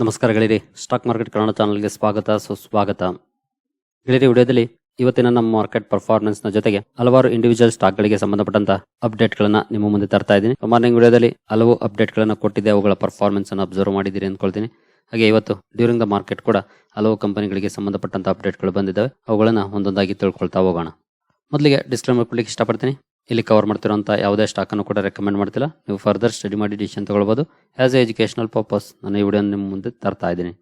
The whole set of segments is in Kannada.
ನಮಸ್ಕಾರ ಸ್ಟಾಕ್ ಮಾರ್ಕೆಟ್ ಕನ್ನಡ ಚಾನಲ್ಗೆ ಸ್ವಾಗತ, ಸುಸ್ವಾಗತ. ಗೆಳೆಯರಿ ವಿಡಿಯೋದಲ್ಲಿ ಇವತ್ತಿನ ನಮ್ಮ ಮಾರ್ಕೆಟ್ ಪರ್ಫಾರ್ಮೆನ್ಸ್ನ ಜೊತೆಗೆ ಹಲವಾರು ಇಂಡಿವಿಜುವಲ್ ಸ್ಟಾಕ್ ಗಳಿಗೆ ಸಂಬಂಧಪಟ್ಟಂತ ಅಪ್ಡೇಟ್ ಗಳನ್ನ ನಿಮ್ಮ ಮುಂದೆ ತರ್ತಾ ಇದ್ದೀನಿ. ಮಾರ್ನಿಂಗ್ ವಿಡಿಯೋದಲ್ಲಿ ಹಲವು ಅಪ್ಡೇಟ್ ಗಳನ್ನ ಕೊಟ್ಟಿದ್ದೆ ಅವುಗಳ ಪರ್ಫಾರ್ಮೆನ್ಸ್ ಅನ್ನು ಅಬ್ಸರ್ವ್ ಮಾಡಿದ್ದೀರಿ ಅಂದ್ಕೊಳ್ತೀನಿ. ಹಾಗೆ ಇವತ್ತು ಡ್ಯೂರಿಂಗ್ ದ ಮಾರ್ಕೆಟ್ ಕೂಡ ಹಲವು ಕಂಪನಿಗಳಿಗೆ ಸಂಬಂಧಪಟ್ಟಂತ ಅಪ್ಡೇಟ್ಗಳು ಬಂದಿದ್ದಾವೆ. ಅವುಗಳನ್ನ ಒಂದೊಂದಾಗಿ ತಿಳ್ಕೊಳ್ತಾ ಹೋಗೋಣ. ಮೊದಲಿಗೆ ಡಿಸ್ಕ್ಲೇಮರ್ ಕೊಡ್ಲಿಕ್ಕೆ ಇಷ್ಟಪಡ್ತೀನಿ. ಇಲ್ಲಿ ಕವರ್ ಮಾಡ್ತಿರೋಂಥ ಯಾವುದೇ ಸ್ಟಾಕನ್ನು ಕೂಡ ರೆಕಮೆಂಡ್ ಮಾಡ್ತಿಲ್ಲ. ನೀವು ಫರ್ದರ್ ಸ್ಟಡಿ ಮಾಡಿ ಡಿಸಿಷನ್ ತೊಗೊಳ್ಬೋದು. ಆ್ಯಸ್ ಎ ಎಜುಕೇಶನಲ್ ಪರ್ಪಸ್ ನಾನು ಈ ವಿಡಿಯೋ ನಿಮ್ಮ ಮುಂದೆ ತರ್ತಾ ಇದ್ದೀನಿ.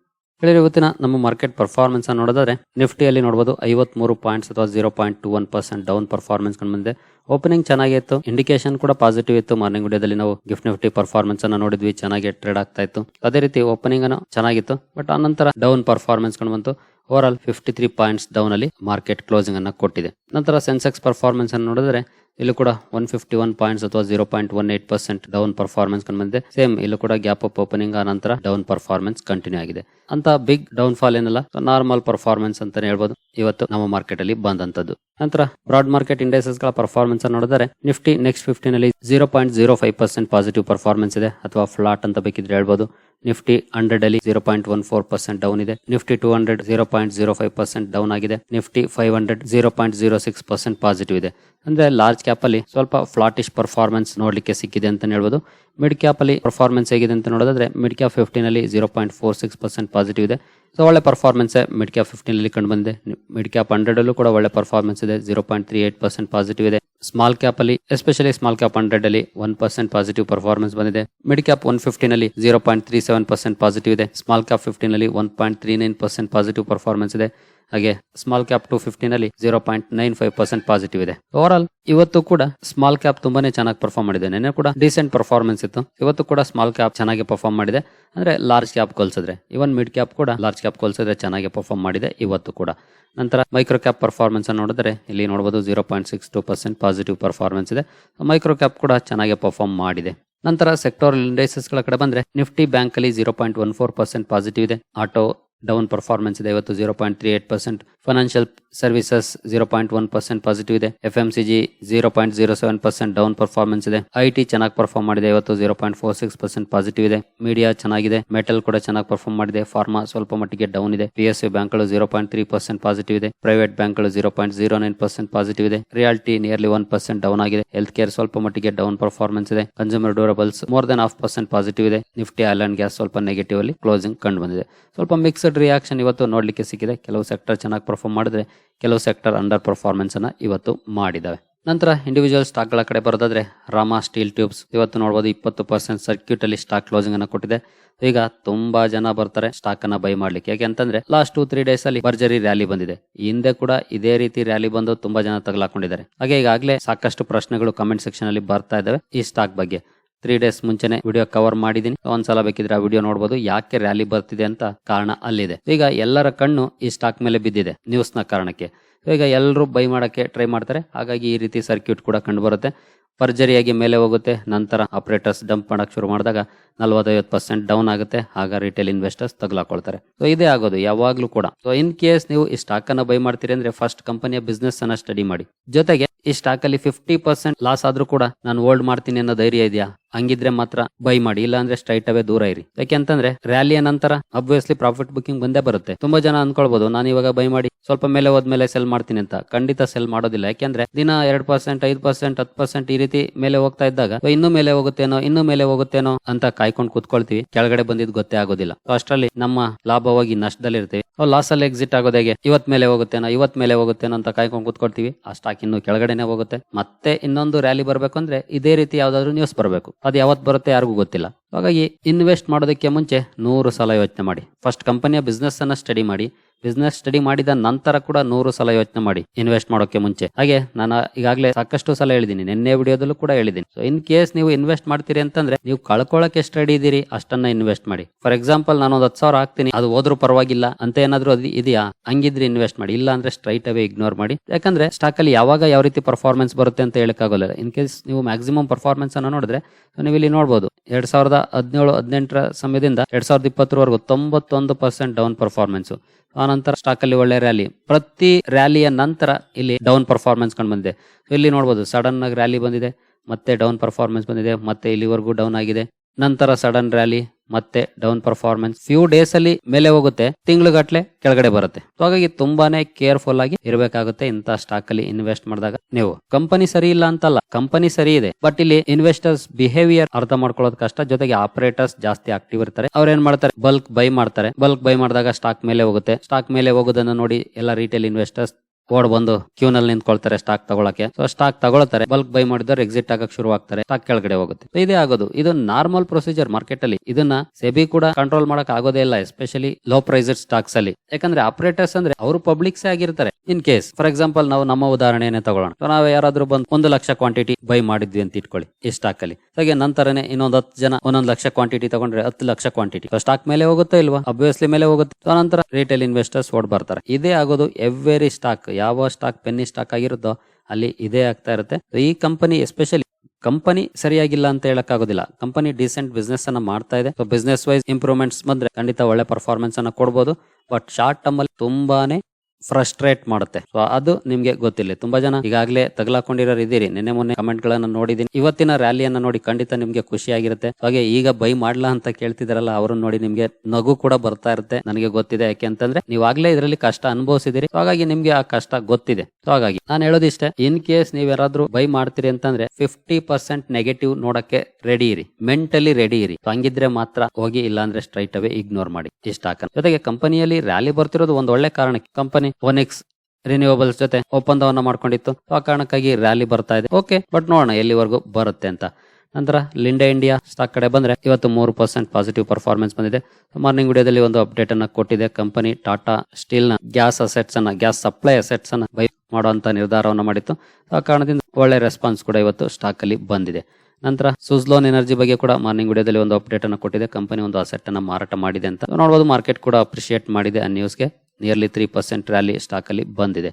ಹೇಳಿದ್ರೆ ಇವತ್ತಿನ ನಮ್ಮ ಮಾರ್ಕೆಟ್ ಪರ್ಫಾರ್ಮೆನ್ಸ್ ಅನ್ನು ನೋಡೋದಾದ್ರೆ ನಿಫ್ಟಿಯಲ್ಲಿ ನೋಡಬಹುದು ಐವತ್ಮೂರು ಪಾಯಿಂಟ್ಸ್ ಅಥವಾ zero point two one percent down performance ಬಂದಿದೆ ಓಪನಿಂಗ್ ಚೆನ್ನಾಗಿತ್ತು ಇಂಡಿಕೇಶನ್ ಕೂಡ ಪಾಸಿಟಿವ್ ಇತ್ತು. ಮಾರ್ನಿಂಗ್ ವಿಡಿಯೋದಲ್ಲಿ ನಾವು ಗಿಫ್ಟ್ ನಿಫ್ಟಿ ಪರ್ಫಾರ್ಮೆನ್ಸ್ ಅನ್ನು ನೋಡಿದ್ವಿ. ಚೆನ್ನಾಗಿ ಟ್ರೇಡ್ ಆಗ್ತಾ ಇತ್ತು. ಅದೇ ರೀತಿ ಓಪನಿಂಗ್ ಅನ್ನು ಚೆನ್ನಾಗಿತ್ತು. ಬಟ್ ಆನಂತರ ಡೌನ್ ಪರ್ಫಾರ್ಮೆನ್ಸ್ ಬಂತು. Over all fifty three points down ಅಲ್ಲಿ ಮಾರ್ಕೆಟ್ ಕ್ಲೋಸಿಂಗ್ ಅನ್ನ ಕೊಟ್ಟಿದೆ. ನಂತರ ಸೆನ್ಸೆಕ್ಸ್ ಪರ್ಫಾರ್ಮೆನ್ಸ್ ಅನ್ನು ನೋಡಿದ್ರೆ ಇಲ್ಲೂ ಕೂಡ ಒನ್ ಫಿಫ್ಟಿ ಒನ್ ಪಾಯಿಂಟ್ಸ್ ಅಥವಾ zero point one eight percent down performance ಬಂದಿದೆ. ಸೇಮ್ ಇಲ್ಲೂ ಕೂಡ ಗ್ಯಾಪ್ ಅಪ್ ಓಪನಿಂಗ್ ಆ ನಂತರ ಡೌನ್ ಪರ್ಫಾರ್ಮೆನ್ಸ್ ಕಂಟಿನ್ಯೂ ಆಗಿದೆ. ಅಂತ ಬಿಗ್ ಡೌನ್ ಫಾಲ್ ಏನಲ್ಲ ನಾರ್ಮಲ್ ಪರ್ಫಾರ್ಮೆನ್ಸ್ ಅಂತಾನೆ ಹೇಳ್ಬೋದು. ಇವತ್ತು ನಮ್ಮ ಮಾರ್ಕೆಟ್ ಅಲ್ಲಿ ಬಂದಂತದ್ದು ನಂತರ ಬ್ರಾಡ್ ಮಾರ್ಕೆಟ್ ಇಂಡೆಕ್ಸಸ್ಗಳ ಪರ್ಫಾರ್ಮೆನ್ಸ್ ನೋಡಿದರೆ Nifty next ಫಿಫ್ಟಿನಲ್ಲಿ zero point zero five percent positive performance ಇದೆ. ಅಥವಾ ಫ್ಲಾಟ್ ಅಂತ ಬೇಕಿದ್ರೆ ಹೇಳ್ಬೋದು. ನಿಫ್ಟಿ ಹಂಡ್ರೆಡ್ ಅಲ್ಲಿ zero point one four percent down ಇದೆ. Nifty two hundred zero point zero five percent down ಆಗಿದೆ. Nifty five hundred zero point zero six percent positive ಇದೆ. ಅಂದ್ರೆ ಲಾರ್ಜ್ ಕ್ಯಾಪ್ ಅಲ್ಲಿ ಸ್ವಲ್ಪ ಫ್ಲಾಟಿಶ್ ಪರ್ಫಾರ್ಮೆನ್ಸ್ ನೋಡ್ಲಿಕ್ಕೆ ಸಿಕ್ಕಿದೆ ಅಂತ ಹೇಳ್ಬೋದು. ಮಿಡ್ ಕ್ಯಾಪ್ ಅಲ್ಲಿ ಪರ್ಫಾರ್ಮೆನ್ಸ್ ಹೇಗಿದೆ ಅಂತ ನೋಡೋದಾದ್ರೆ ಮಿಡ್ ಕ್ಯಾಪ್ ಫಿಫ್ಟೀನ್ ಅಲ್ಲಿ zero point four six percent positive ಇದೆ. ಸೊ ಒಳ್ಳೆ ಪರ್ಫಾರ್ಮೆನ್ಸ್ ಮಿಡ್ ಕ್ಯಾಪ್ ಫಿಫ್ಟೀನ್ ಅಲ್ಲಿ ಕಂಡು ಬಂದಿದೆ ಮಿಡ್ ಕ್ಯಾಪ್ ಹಂಡ್ರೆಡಲ್ಲೂ ಕೂಡ ಒಳ್ಳೆ ಪರ್ಫಾರ್ಮೆನ್ಸ್ ಇದೆ. Zero point three eight percent positive ಇದೆ. ಸ್ಮಾಲ್ ಕ್ಯಾಪ್ ಅಲ್ಲಿ ಎಸ್ಪೆಷಲಿ ಸ್ಮಾಲ್ ಕ್ಯಾಪ್ ಹಂಡ್ರೆಡ್ ಅಲ್ಲಿ ಒನ್ ಪರ್ಸೆಂಟ್ ಪಾಸಿಟಿವ್ ಪರ್ಫಾರ್ಮೆನ್ಸ್ ಬಂದಿದೆ. ಮಿಡ್ ಕ್ಯಾಪ್ ಒನ್ ಫಿಫ್ಟೀನ್ ಅಲ್ಲಿ zero point three seven percent positive ಇದೆ. ಸ್ಮಾಲ್ ಕ್ಯಾಪ್ ಫಿಫ್ಟೀನ್ ಅಲ್ಲಿ one point three nine percent positive performance ಇದೆ. ಹಾಗೆ ಸ್ಮಾಲ್ ಕ್ಯಾಪ್ ಟು ಫಿಫ್ಟೀನ್ ಅಲ್ಲಿ zero point nine five percent positive ಇದೆ. ಓವರ್ ಆಲ್ ಇವತ್ತು ಕೂಡ ಸ್ಮಾಲ್ ಕ್ಯಾಪ್ ತುಂಬಾನೇ ಚೆನ್ನಾಗಿ ಪರ್ಫಾರ್ಮ್ ಮಾಡಿದೆ. ನೆನ್ನೆ ಕೂಡ ಡಿಸೆಂಟ್ ಪರ್ಫಾರ್ಮೆನ್ಸ್ ಇತ್ತು. ಇವತ್ತು ಕೂಡ ಸ್ಮಾಲ್ ಕ್ಯಾಪ್ ಚೆನ್ನಾಗಿ ಪರ್ಫಾರ್ಮ್ ಮಾಡಿದೆ. ಅಂದ್ರೆ ಲಾರ್ಜ್ ಕ್ಯಾಪ್ ಕೊಲ್ಸಿದ್ರೆ. ಇವನ್ ಮಿಡ್ ಕ್ಯಾಪ್ ಕೂಡ ಲಾರ್ಜ್ ಕ್ಯಾಪ್ ಕೊಲ್ಸಿದ್ರೆ ಚೆನ್ನಾಗಿ ಪರ್ಫಾರ್ಮ್ ಮಾಡಿದೆ, ಇವತ್ತು ಕೂಡ. ನಂತರ ಮೈಕ್ರೋ ಕ್ಯಾಪ್ ಪರ್ಫಾರ್ಮೆನ್ಸ್ ನೋಡಿದ್ರೆ, ಇಲ್ಲಿ ನೋಡಬಹುದು zero point six two percent positive performance ಇದೆ. ಮೈಕ್ರೋ ಕ್ಯಾಪ್ ಕೂಡ ಚೆನ್ನಾಗಿ ಪರ್ಫಾರ್ಮ್ ಮಾಡಿದೆ. ನಂತರ ಸೆಕ್ಟೋರಲ್ ಇಂಡೈಸಸ್ಗಳ ಕಡೆ ಬಂದ್ರೆ ನಿಫ್ಟಿ ಬ್ಯಾಂಕ್ ಅಲ್ಲಿ zero point one four percent positive ಇದೆ. ಆಟೋ ಡೌನ್ ಪರ್ಫಾರ್ಮೆನ್ಸ್ ಇದೆ. ಇವತ್ತು zero point three eight percent financial services zero point one percent positive ಇದೆ. F M C G zero point zero seven percent down performance ಇದೆ. ಐ ಟಿ ಚೆನ್ನಾಗಿ ಪರ್ಫಾರ್ಮ್ ಮಾಡಿದೆ. ಇವತ್ತು zero point four six percent positive ಇದೆ. ಮೀಡಿಯಾ ಚೆನ್ನಾಗಿದೆ. ಮೆಟಲ್ ಕೂಡ ಚೆನ್ನಾಗಿ ಪರ್ಫಾರ್ಮ್ ಮಾಡಿದೆ. ಫಾರ್ಮಾ ಸ್ವಲ್ಪ ಮಟ್ಟಿಗೆ ಡೌನ್ ಇದೆ. ಪಿ ಎಸ್ ಯು ಬ್ಯಾಂಕ್ಗಳು zero point three percent positive ಇದೆ. ಪ್ರೈವೇಟ್ ಬ್ಯಾಂಕ್ಗಳು zero point zero nine percent positive ಇದೆ. Reality nearly one percent down ಆಗಿದೆ. ಹೆಲ್ತ್ ಕೇರ್ ಸ್ವಲ್ಪ ಮಟ್ಟಿಗೆ ಡೌನ್ ಪರ್ಫಾರ್ಮೆನ್ಸ್ ಇದೆ. Consumer durables more than half percent positive ಇದೆ. ನಿಫ್ಟಿ ಐಲ್ಯಾಂಡ್ ಗ್ಯಾಸ್ ಸ್ವಲ್ಪ ನೆಗೆಟಿವ್ ಅಲ್ಲಿ ಕ್ಲೋಸಿಂಗ್ ಕಂಡು ಬಂದಿದೆ. ಸ್ವಲ್ಪ ಮಿಕ್ಸ್ಡ್ ರಿಯಾಕ್ಷನ್ ಇವತ್ತು ನೋಡಲಿಕ್ಕೆ ಸಿಕ್ಕಿದೆ. ಕೆಲವು ಸೆಕ್ಟರ್ ಚೆನ್ನಾಗಿ ಪರ್ಫಾರ್ಮ್ ಮಾಡಿದ್ರೆ, ಕೆಲವು ಸೆಕ್ಟರ್ ಅಂಡರ್ ಪರ್ಫಾರ್ಮೆನ್ಸ್ ಅನ್ನ ಇವತ್ತು ಮಾಡಿದಾವೆ. ನಂತರ ಇಂಡಿವಿಜುವಲ್ ಸ್ಟಾಕ್ಗಳ ಕಡೆ ಬರೋದಾದ್ರೆ ರಾಮಾ ಸ್ಟೀಲ್ ಟ್ಯೂಬ್ಸ್ ಇವತ್ತು ನೋಡಬಹುದು ಇಪ್ಪತ್ತು ಪರ್ಸೆಂಟ್ ಸರ್ಕ್ಯೂಟ್ ಅಲ್ಲಿ ಸ್ಟಾಕ್ ಕ್ಲೋಸಿಂಗ್ ಅನ್ನ ಕೊಟ್ಟಿದೆ. ಈಗ ತುಂಬಾ ಜನ ಬರ್ತಾರೆ ಸ್ಟಾಕ್ ಅನ್ನ ಬೈ ಮಾಡ್ಲಿಕ್ಕೆ. ಯಾಕೆ ಅಂತಂದ್ರೆ ಲಾಸ್ಟ್ ಟೂ ತ್ರೀ ಡೇಸ್ ಅಲ್ಲಿ ಭರ್ಜರಿ ರ್ಯಾಲಿ ಬಂದಿದೆ. ಹಿಂದೆ ಕೂಡ ಇದೇ ರೀತಿ ರ್ಯಾಲಿ ಬಂದು ತುಂಬಾ ಜನ ತಗಲಾಕೊಂಡಿದ್ದಾರೆ. ಹಾಗೆ ಈಗಾಗಲೇ ಸಾಕಷ್ಟು ಪ್ರಶ್ನೆಗಳು ಕಮೆಂಟ್ ಸೆಕ್ಷನ್ ಅಲ್ಲಿ ಬರ್ತಾ ಇದಾವೆ ಈ ಸ್ಟಾಕ್ ಬಗ್ಗೆ. ತ್ರೀ ಡೇಸ್ ಮುಂಚೆನೆ ವಿಡಿಯೋ ಕವರ್ ಮಾಡಿದೀನಿ ಒಂದ್ಸಲ ಬೇಕಿದ್ರೆ ಆ ವಿಡಿಯೋ ನೋಡಬಹುದು ಯಾಕೆ ರ್ಯಾಲಿ ಬರ್ತಿದೆ ಅಂತ ಕಾರಣ ಅಲ್ಲಿದೆ. ಈಗ ಎಲ್ಲರ ಕಣ್ಣು ಈ ಸ್ಟಾಕ್ ಮೇಲೆ ಬಿದ್ದಿದೆ ನ್ಯೂಸ್ನ ಕಾರಣಕ್ಕೆ. ಈಗ ಎಲ್ಲರೂ ಬೈ ಮಾಡಕ್ಕೆ ಟ್ರೈ ಮಾಡ್ತಾರೆ. ಹಾಗಾಗಿ ಈ ರೀತಿ ಸರ್ಕ್ಯೂಟ್ ಕೂಡ ಕಂಡು ಬರುತ್ತೆ. ಪರ್ಜರಿಯಾಗಿ ಮೇಲೆ ಹೋಗುತ್ತೆ. ನಂತರ ಆಪರೇಟರ್ಸ್ ಡಂಪ್ ಮಾಡಕ್ ಶುರು ಮಾಡಿದಾಗ ನಲ್ವತ್ತೈವತ್ತು ಪರ್ಸೆಂಟ್ ಡೌನ್ ಆಗುತ್ತೆ. ಆಗ ರಿಟೇಲ್ ಇನ್ವೆಸ್ಟರ್ಸ್ ತಗಲಾಕೊಳ್ತಾರೆ. ಸೊ ಇದೇ ಆಗೋದು, ಯಾವಾಗ್ಲೂ ಕೂಡ. ಸೊ ಇನ್ ಕೇಸ್ ನೀವು ಈ ಸ್ಟಾಕ್ ಅನ್ನ ಬೈ ಮಾಡ್ತೀರಿ ಅಂದ್ರೆ ಫಸ್ಟ್ ಕಂಪನಿಯ ಬಿಸ್ನೆಸ್ ಅನ್ನ ಸ್ಟಡಿ ಮಾಡಿ. ಜೊತೆಗೆ ಈ ಸ್ಟಾಕ್ ಅಲ್ಲಿ ಫಿಫ್ಟಿ ಪರ್ಸೆಂಟ್ ಲಾಸ್ ಆದ್ರೂ ಕೂಡ ನಾನು ಹೋಲ್ಡ್ ಮಾಡ್ತೀನಿ ಅನ್ನೋ ಧೈರ್ಯ ಇದೆಯಾ? ಹಂಗಿದ್ರೆ ಮಾತ್ರ ಬೈ ಮಾಡಿ ಇಲ್ಲ ಅಂದ್ರೆ ಸ್ಟ್ರೈಟ್ ಅವೇ ದೂರ ಇರಿ. ಯಾಕೆಂತಂದ್ರೆ ರ್ಯಾಲಿಯ ನಂತರ ಅಬ್ವಿಯಸ್ಲಿ ಪ್ರಾಫಿಟ್ ಬುಕಿಂಗ್ ಬಂದೇ ಬರುತ್ತೆ. ತುಂಬಾ ಜನ ಅನ್ಕೊಳ್ಬಹುದು ನಾನು ಇವಾಗ ಬೈ ಮಾಡಿ ಸ್ವಲ್ಪ ಮೇಲೆ ಹೋದ್ಮೇಲೆ ಸೆಲ್ ಮಾಡ್ತೀನಿ ಅಂತ. ಖಂಡಿತ ಸೆಲ್ ಮಾಡೋದಿಲ್ಲ. ಯಾಕೆಂದ್ರೆ ದಿನ ಎರಡ್ ಪರ್ಸೆಂಟ್ ಐದು ಪರ್ಸೆಂಟ್ ಹತ್ತು ಪರ್ಸೆಂಟ್ ಈ ರೀತಿ ಮೇಲೆ ಹೋಗ್ತಾ ಇದ್ದಾಗ ಇನ್ನೂ ಮೇಲೆ ಹೋಗುತ್ತೇನೋ, ಇನ್ನೂ ಮೇಲೆ ಹೋಗುತ್ತೇನೋ ಅಂತ ಕಾಯ್ಕೊಂಡು ಕೂತ್ಕೊಳ್ತೀವಿ. ಕೆಳಗಡೆ ಬಂದಿದ್ ಗೊತ್ತೇ ಆಗೋದಿಲ್ಲ. ಅಷ್ಟರಲ್ಲಿ ನಮ್ಮ ಲಾಭವಾಗಿ ನಷ್ಟದಲ್ಲಿ ಇರ್ತೀವಿ. ಲಾಸ್ ಅಲ್ಲಿ ಎಕ್ಸಿಟ್ ಆಗೋದಾಗೆ ಇವತ್ ಮೇಲೆ ಹೋಗುತ್ತೇನೋ, ಇವತ್ ಮೇಲೆ ಹೋಗುತ್ತೇನೋ ಅಂತ ಕಾಯ್ಕೊಂಡು ಕೂತ್ಕೊಳ್ತೀವಿ. ಆ ಸ್ಟಾಕ್ ಇನ್ನು ಕೆಳಗಡೆನೆ ಹೋಗುತ್ತೆ. ಮತ್ತೆ ಇನ್ನೊಂದು ರ್ಯಾಲಿ ಬರಬೇಕು ಅಂದ್ರೆ ಇದೇ ರೀತಿ ಯಾವ್ದಾದ್ರು ನ್ಯೂಸ್ ಬರಬೇಕು. ಅದು ಯಾವತ್ ಬರುತ್ತೆ ಯಾರಿಗೂ ಗೊತ್ತಿಲ್ಲ. ಹಾಗಾಗಿ ಇನ್ವೆಸ್ಟ್ ಮಾಡೋದಕ್ಕೆ ಮುಂಚೆ ನೂರು ಸಲ ಯೋಚನೆ ಮಾಡಿ. ಫಸ್ಟ್ ಕಂಪನಿಯ ಬಿಸ್ನೆಸ್ ಅನ್ನ ಸ್ಟಡಿ ಮಾಡಿ. ಬಿಸ್ನೆಸ್ ಸ್ಟಡಿ ಮಾಡಿದ ನಂತರ ಕೂಡ ನೂರು ಸಲ ಯೋಚನೆ ಮಾಡಿ ಇನ್ವೆಸ್ಟ್ ಮಾಡೋಕೆ ಮುಂಚೆ. ಹಾಗೆ ನಾನು ಈಗಾಗಲೇ ಸಾಕಷ್ಟು ಸಲ ಹೇಳಿದ್ದೀನಿ, ನಿನ್ನೆ ವಿಡಿಯೋದಲ್ಲೂ ಕೂಡ ಹೇಳಿದ್ದೀನಿ. ಸೊ ಇನ್ ಕೇಸ್ ನೀವು ಇನ್ವೆಸ್ಟ್ ಮಾಡ್ತೀರಿ ಅಂತಂದ್ರೆ, ನೀವು ಕಳ್ಕೊಳ್ಳೋಕೆ ಎಷ್ಟು ಇದ್ದೀರಿ, ಅಷ್ಟನ್ನ ಇನ್ವೆಸ್ಟ್ ಮಾಡಿ. ಫಾರ್ ಎಕ್ಸಾಂಪಲ್ ನಾನು ಒಂದು ಹತ್ತು ಸಾವಿರ ಹಾಕ್ತೀನಿ, ಅದು ಹೋದ್ರೂ ಪರವಾಗಿಲ್ಲ, ಅಂತ ಏನಾದ್ರೂ ಅದು ಇದೆಯಾ? ಹಂಗಿದ್ರೆ ಇನ್ವೆಸ್ಟ್ ಮಾಡಿ, ಇಲ್ಲ ಅಂದ್ರೆ ಸ್ಟ್ರೈಟ್ ಅವೇ ಇಗ್ನೋರ್ ಮಾಡಿ. ಯಾಕಂದ್ರೆ ಸ್ಟಾಕ್ ಅಲ್ಲಿ ಯಾವಾಗ ಯಾವ ರೀತಿ ಪರ್ಫಾರ್ಮೆನ್ಸ್ ಬರುತ್ತೆ ಅಂತ ಹೇಳಕ್ಕಾಗಲ್ಲ ಇನ್ ಕೇಸ್ ನೀವು ಮ್ಯಾಕ್ಸಿಮಮ್ ಪರ್ಫಾರ್ಮೆನ್ಸ್ ಅನ್ನ ನೋಡಿದ್ರೆ ನೀವು ಇಲ್ಲಿ ನೋಡಬಹುದು ಎರಡ್ ಸಾವಿರದ ಹದಿನೇಳು, ಹದಿನೆಂಟರ ಸಮಯದಿಂದ ಎರಡ್ ಸಾವಿರದ ಇಪ್ಪತ್ತರವರೆಗೂ ತೊಂಬತ್ತೊಂದು ಪರ್ಸೆಂಟ್ ಡೌನ್ ಪರ್ಫಾರ್ಮೆನ್ಸ್ ಆನಂತರ ಸ್ಟಾಕ್ ಅಲ್ಲಿ ಒಳ್ಳೆ ರ್ಯಾಲಿ ಪ್ರತಿ ರ್ಯಾಲಿಯ ನಂತರ ಇಲ್ಲಿ ಡೌನ್ ಪರ್ಫಾರ್ಮೆನ್ಸ್ ಕಂಡು ಬಂದಿದೆ. ಇಲ್ಲಿ ನೋಡಬಹುದು ಸಡನ್ ಆಗಿ ರ್ಯಾಲಿ ಬಂದಿದೆ. ಮತ್ತೆ ಡೌನ್ ಪರ್ಫಾರ್ಮೆನ್ಸ್ ಬಂದಿದೆ, ಮತ್ತೆ ಇಲ್ಲಿವರೆಗೂ ಡೌನ್ ಆಗಿದೆ. ನಂತರ ಸಡನ್ ರ್ಯಾಲಿ ಮತ್ತೆ ಡೌನ್ ಪರ್ಫಾರ್ಮೆನ್ಸ್ ಫ್ಯೂ ಡೇಸ್ ಅಲ್ಲಿ ಮೇಲೆ ಹೋಗುತ್ತೆ, ತಿಂಗಳುಗಟ್ಲೆ ಕೆಳಗಡೆ ಬರುತ್ತೆ. ಹಾಗಾಗಿ ತುಂಬಾನೇ ಕೇರ್ಫುಲ್ ಆಗಿ ಇರಬೇಕಾಗುತ್ತೆ ಇಂತ ಸ್ಟಾಕ್ ಅಲ್ಲಿ ಇನ್ವೆಸ್ಟ್ ಮಾಡಿದಾಗ. ನೀವು ಕಂಪನಿ ಸರಿ ಇಲ್ಲ ಅಂತಲ್ಲ ಕಂಪನಿ ಸರಿ ಇದೆ. ಬಟ್ ಇಲ್ಲಿ ಇನ್ವೆಸ್ಟರ್ಸ್ ಬಿಹೇವಿಯರ್ ಅರ್ಥ ಮಾಡ್ಕೊಳ್ಳೋದು ಕಷ್ಟ. ಜೊತೆಗೆ ಆಪರೇಟರ್ಸ್ ಜಾಸ್ತಿ ಆಕ್ಟಿವ್ ಇರ್ತಾರೆ. ಅವ್ರು ಏನ್ ಮಾಡ್ತಾರೆ? ಬಲ್ಕ್ ಬೈ ಮಾಡ್ತಾರೆ. ಬಲ್ಕ್ ಬೈ ಮಾಡಿದಾಗ ಸ್ಟಾಕ್ ಮೇಲೆ ಹೋಗುತ್ತೆ. ಸ್ಟಾಕ್ ಮೇಲೆ ಹೋಗೋದನ್ನ ನೋಡಿ ಎಲ್ಲ ರಿಟೇಲ್ ಇನ್ವೆಸ್ಟರ್ಸ್ ಓಡ್ ಬಂದು ಕ್ಯೂ ನಲ್ಲಿ ನಿಂತ್ಕೊಳ್ತಾರೆ ಸ್ಟಾಕ್ ತಗೊಳಕ್ಕೆ. ಸೊ ಸ್ಟಾಕ್ ತಗೊಳ್ತಾರೆ ಬಲ್ಕ್ ಬೈ ಮಾಡಿದವರು ಎಕ್ಸಿಟ್ ಆಗಕ್ ಶುರು ಆಗ್ತಾರೆ ಸ್ಟಾಕ್ ಕೆಳಗಡೆ ಹೋಗುತ್ತೆ. ಇದೇ ಆಗೋದು. ಇದು ನಾರ್ಮಲ್ ಪ್ರೊಸೀಜರ್ ಮಾರ್ಕೆಟ್ ಅಲ್ಲಿ. ಇದನ್ನ ಸೆಬಿ ಕೂಡ ಕಂಟ್ರೋಲ್ ಮಾಡಕ್ ಆಗೋದೇ ಇಲ್ಲ ಎಸ್ಪೆಷಲಿ ಲೋ ಪ್ರೈಸೆಡ್ ಸ್ಟಾಕ್ಸ್ ಅಲ್ಲಿ. ಯಾಕಂದ್ರೆ ಆಪರೇಟರ್ಸ್ ಅಂದ್ರೆ ಅವರು ಪಬ್ಲಿಕ್ಸ್ ಆಗಿರ್ತಾರೆ. ಇನ್ ಕೇಸ್ ಫಾರ್ ಎಕ್ಸಾಂಪಲ್ ನಾವು ನಮ್ಮ ಉದಾಹರಣೆನೇ ತಗೊಳ್ಳೋಣ. ನಾವು ಯಾರಾದ್ರೂ ಬಂದು ಒಂದು ಲಕ್ಷ ಕ್ವಾಂಟಿಟಿ ಬೈ ಮಾಡಿದ್ವಿ ಅಂತ ಇಟ್ಕೊಳ್ಳಿ, ಈ ಸ್ಟಾಕ್ ಅಲ್ಲಿ. ಹಾಗೆ ನಂತರನೇ ಇನ್ನೊಂದು ಹತ್ತು ಜನ ಒಂದೊಂದು ಲಕ್ಷ ಕ್ವಾಂಟಿಟಿ ತಗೊಂಡ್ರೆ ಹತ್ತು ಲಕ್ಷ ಕ್ವಾಂಟಿಟಿ ಸ್ಟಾಕ್ ಮೇಲೆ ಹೋಗುತ್ತೋ ಇಲ್ವಾ? ಅಬ್ವಿಯಸ್ಲಿ ಮೇಲೆ ಹೋಗುತ್ತೆ. ನಂತರ ರಿಟೇಲ್ ಇನ್ವೆಸ್ಟರ್ಸ್ ಓಡ್ ಬರ್ತಾರೆ. ಇದೇ ಆಗೋದು ಎವ್ರಿ ಸ್ಟಾಕ್ ಯಾವ ಸ್ಟಾಕ್ ಪೆನ್ನಿ ಸ್ಟಾಕ್ ಆಗಿರುತ್ತೋ ಅಲ್ಲಿ ಇದೇ ಆಗ್ತಾ ಇರುತ್ತೆ. ಈ ಕಂಪನಿ ಎಸ್ಪೆಷಲಿ ಕಂಪನಿ ಸರಿಯಾಗಿಲ್ಲ ಅಂತ ಹೇಳಕ್ ಆಗೋದಿಲ್ಲ ಕಂಪನಿ ಡಿಸೆಂಟ್ ಬಿಸ್ನೆಸ್ ಅನ್ನ ಮಾಡ್ತಾ ಇದೆ. ಬಿಸ್ನೆಸ್ ವೈಸ್ ಇಂಪ್ರೂವ್ಮೆಂಟ್ಸ್ ಬಂದ್ರೆ ಖಂಡಿತ ಒಳ್ಳೆ ಪರ್ಫಾರ್ಮೆನ್ಸ್ ಅನ್ನ ಕೊಡ್ಬೋದು. ಬಟ್ ಶಾರ್ಟ್ ಟರ್ಮ್ ಅಲ್ಲಿ ತುಂಬಾನೇ ಫ್ರಸ್ಟ್ರೇಟ್ ಮಾಡುತ್ತೆ. ಸೊ ಅದು ನಿಮ್ಗೆ ಗೊತ್ತಿಲ್ಲ ತುಂಬಾ ಜನ ಈಗಾಗಲೇ ತಗಲಾಕೊಂಡಿರೋರು ಇದ್ದೀರಿ. ನಿನ್ನೆ ಮೊನ್ನೆ ಕಮೆಂಟ್ ಗಳನ್ನ ನೋಡಿದೀನಿ ಇವತ್ತಿನ ರ್ಯಾಲಿಯನ್ನ ನೋಡಿ ಖಂಡಿತ ನಿಮ್ಗೆ ಖುಷಿಯಾಗಿರುತ್ತೆ. ಹಾಗೆ ಈಗ ಬೈ ಮಾಡ್ಲಾ ಅಂತ ಕೇಳ್ತಿದಾರಲ್ಲ ಅವ್ರನ್ನ ನೋಡಿ ನಿಮ್ಗೆ ನಗು ಕೂಡ ಬರ್ತಾ ಇರುತ್ತೆ. ನನಗೆ ಗೊತ್ತಿದೆ. ಯಾಕೆ ಅಂತಂದ್ರೆ ನೀವಾಗ್ಲೇ ಇದರಲ್ಲಿ ಕಷ್ಟ ಅನುಭವಿಸಿದಿರಿ. ಹಾಗಾಗಿ ನಿಮ್ಗೆ ಆ ಕಷ್ಟ ಗೊತ್ತಿದೆ. ಸೊ ಹಾಗಾಗಿ ನಾನು ಹೇಳೋದಿಷ್ಟೇ ಇನ್ ಕೇಸ್ ನೀವ್ ಯಾರಾದ್ರೂ ಬೈ ಮಾಡ್ತೀರಿ ಅಂತಂದ್ರೆ ಫಿಫ್ಟಿ ಪರ್ಸೆಂಟ್ ನೆಗೆಟಿವ್ ನೋಡಕ್ಕೆ ರೆಡಿ ಇರಿ. ಮೆಂಟಲಿ ರೆಡಿ ಇರಿ. ಹಂಗಿದ್ರೆ ಮಾತ್ರ ಹೋಗಿ ಇಲ್ಲಾಂದ್ರೆ ಸ್ಟ್ರೈಟ್ ಅವೇ ಇಗ್ನೋರ್ ಮಾಡಿ. ಇಷ್ಟ ಸ್ಟಾಕ್ ಜೊತೆಗೆ ಕಂಪನಿಯಲ್ಲಿ ರ್ಯಾಲಿ ಬರ್ತಿರೋದು ಒಂದ್ ಒಳ್ಳೆ ಕಾರಣಕ್ಕೆ. ಕಂಪನಿ ಒನೆಕ್ಸ್ ರಿನ್ಯೂವಬಲ್ಸ್ ಜೊತೆ ಒಪ್ಪಂದವನ್ನ ಮಾಡ್ಕೊಂಡಿತ್ತು. ಆ ಕಾರಣಕ್ಕಾಗಿ ರ್ಯಾಲಿ ಬರ್ತಾ ಇದೆ. ಓಕೆ ಬಟ್ ನೋಡೋಣ ಎಲ್ಲಿವರೆಗೂ ಬರುತ್ತೆ ಅಂತ. ನಂತರ ಲಿಂಡೆ ಇಂಡಿಯಾ ಸ್ಟಾಕ್ ಕಡೆ ಬಂದ್ರೆ ಇವತ್ತು ಮೂರು ಪರ್ಸೆಂಟ್ ಪಾಸಿಟಿವ್ ಪರ್ಫಾರ್ಮೆನ್ಸ್ ಬಂದಿದೆ. ಮಾರ್ನಿಂಗ್ ವಿಡಿಯೋದಲ್ಲಿ ಒಂದು ಅಪ್ಡೇಟ್ ಅನ್ನ ಕೊಟ್ಟಿದೆ. ಕಂಪನಿ ಟಾಟಾ ಸ್ಟೀಲ್ನ ಗ್ಯಾಸ್ ಅಸೆಟ್ಸ್ ಅನ್ನ ಗ್ಯಾಸ್ ಸಪ್ಲೈ ಅಸೆಟ್ಸ್ ಅನ್ನ ಬೈ ಮಾಡುವಂತ ನಿರ್ಧಾರವನ್ನು ಮಾಡಿತ್ತು. ಆ ಕಾರಣದಿಂದ ಒಳ್ಳೆ ರೆಸ್ಪಾನ್ಸ್ ಕೂಡ ಇವತ್ತು ಸ್ಟಾಕ್ ಅಲ್ಲಿ ಬಂದಿದೆ. ನಂತರ ಸುಜ್ಲೋನ್ ಎನರ್ಜಿ ಬಗ್ಗೆ ಕೂಡ ಮಾರ್ನಿಂಗ್ ವಿಡಿಯೋದಲ್ಲಿ ಒಂದು ಅಪ್ಡೇಟ್ ಅನ್ನು ಕೊಟ್ಟಿದೆ. ಕಂಪನಿ ಒಂದು ಅಸೆಟ್ ಅನ್ನು ಮಾರಾಟ ಮಾಡಿದೆ ಅಂತ. ನೋಡಬಹುದು ಮಾರ್ಕೆಟ್ ಕೂಡ ಅಪ್ರಿಶಿಯೇಟ್ ಮಾಡಿದೆ. ಆ ನ್ಯೂಸ್ಗೆ nearly three percent rally stock ಅಲ್ಲಿ ಬಂದಿದೆ.